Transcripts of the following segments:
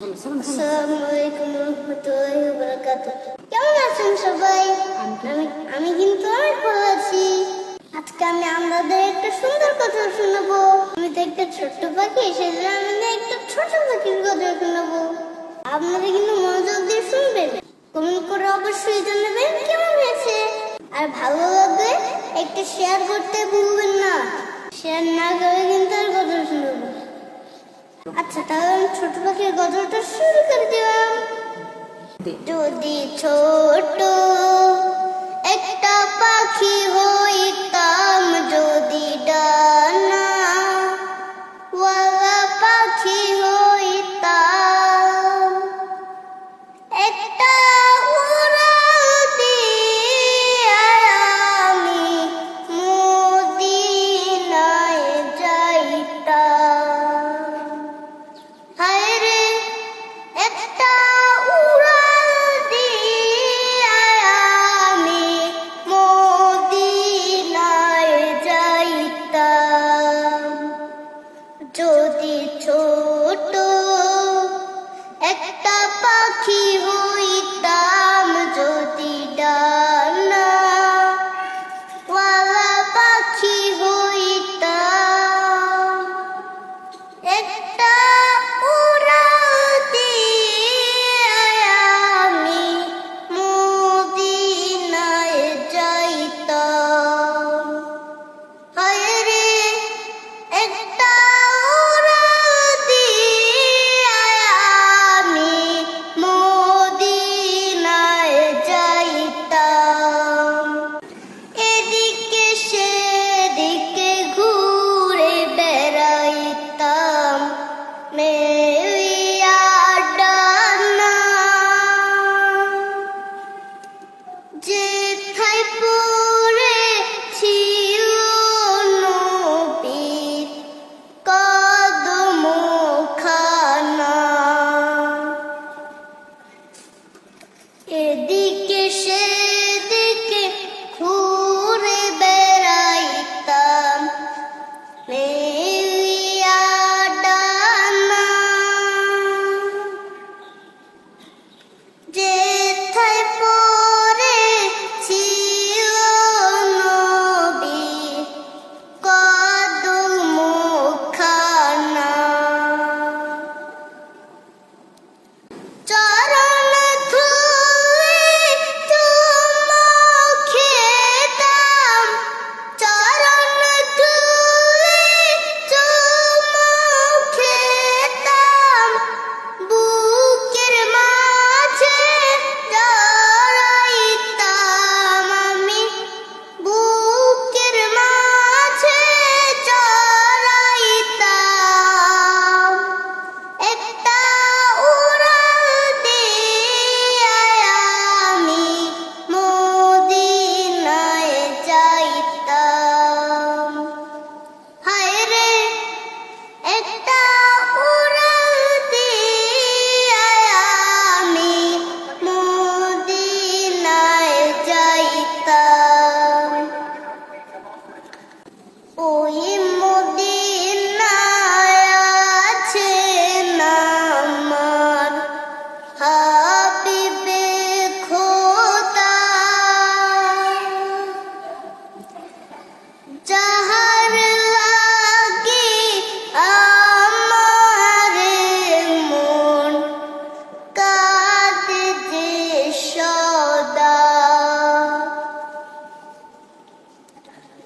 আসসালামু আলাইকুম রহমতুল্লাহি ওয়া বারাকাতুহু। কেমন আছেন সবাই? আমি কিন্তু অনেক ভালো আছি। আজকে আমি আপনাদের একটা সুন্দর কথা শোনাবো। আমি তো একটা ছোট্ট পাখি সেজন্য আমি একটা ছোট পাখির কথা শোনাবো। আপনারা কিন্তু মনোযোগ দিয়ে শুনবেন। কমেন্ট করে অবশ্যই জানাবেন কেমন হয়েছে। আর ভালো লাগলে একটা শেয়ার করতে ভুলবেন না। শেয়ার না করে কিন্তু আর কথা শুনব। আচ্ছা তাহলে ছোট পাখির গজলটা শুরু করে দিলাম। যদি ছোট একটা পাখি পাখি হইতাম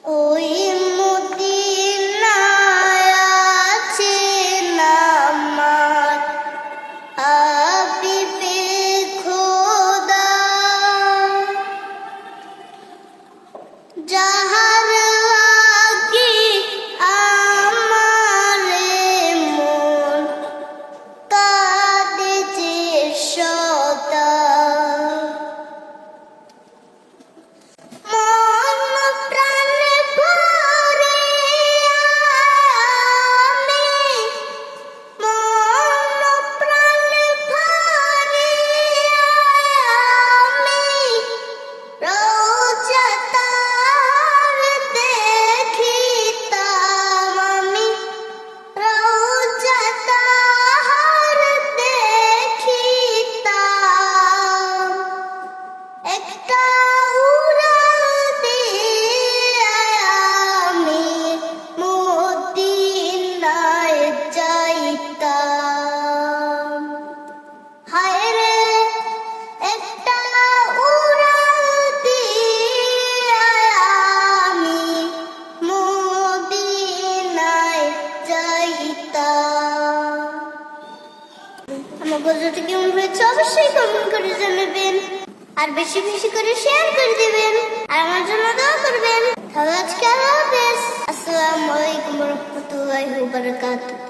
ഓയേ আর বেশি বেশি করে শেয়ার করে দিবেন। আর আমার জন্য দোয়া করবেন। তাহলে আজকে আল্লাহ হাফেজ। আসসালামু আলাইকুম রহমতুল্লাহি ওয়া বারাকাতুহু।